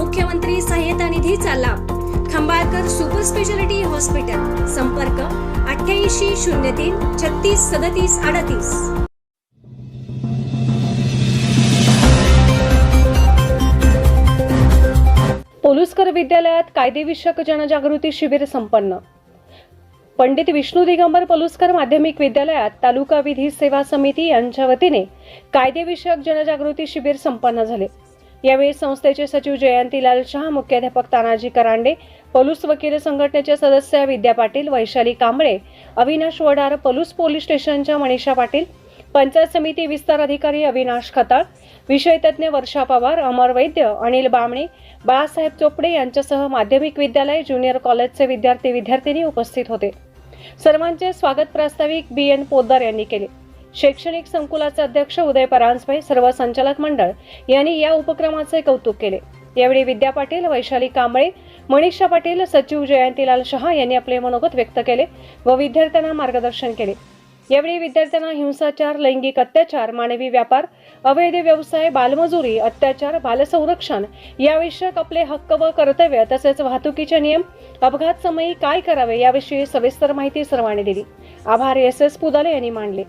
मुख्यमंत्री सहाय्यता निधीचा लाभ. Khambalkar super speciality hospital. संपर्क अठ्ठ्याऐंशी शून्य तीन छत्तीस सदतीस अडतीस. पोलुसकर विद्यालयात कायदेविषयक जनजागृती शिबिर संपन्न. पंडित विष्णू दिगंबर पलुसकर माध्यमिक विद्यालयात तालुका विधी सेवा समिती यांच्या वतीने कायदेविषयक जनजागृती शिबिर संपन्न झाले. यावेळी संस्थेचे सचिव जयंतीलाल शहा मुख्याध्यापक तानाजी करांडे पलूस वकील संघटनेचे सदस्य विद्या पाटील वैशाली कांबळे अविनाश वडार पलूस पोलीस स्टेशनच्या मनीषा पाटील पंचायत समिती विस्तार अधिकारी अविनाश खताळ विषयतज्ञ वर्षा पवार अमर वैद्य अनिल बामणे बाळासाहेब चोपडे यांच्यासह माध्यमिक विद्यालय ज्युनियर कॉलेजचे विद्यार्थी विद्यार्थिनी उपस्थित होते. सर्वांचे स्वागत प्रास्ताविक बी एन पोद्दार यांनी केले. शैक्षणिक संकुलाचे अध्यक्ष उदय परांजपे सर्व संचालक मंडळ यांनी या उपक्रमाचे कौतुक केले. यावेळी विद्या पाटील वैशाली कांबळे मनीषा पाटील सचिव जयंतीलाल शहा यांनी आपले मनोगत व्यक्त केले व विद्यार्थ्यांना मार्गदर्शन केले. यावेळी विद्यार्थ्यांना हिंसाचार लैंगिक अत्याचार मानवी व्यापार अवैध व्यवसाय बालमजुरी अत्याचार बालसंरक्षण याविषयक आपले हक्क व कर्तव्य तसेच वाहतुकीचे नियम अपघात समयी काय करावे याविषयी सविस्तर माहिती सर्वांनी दिली. आभार एस एस पुदाले यांनी मांडले.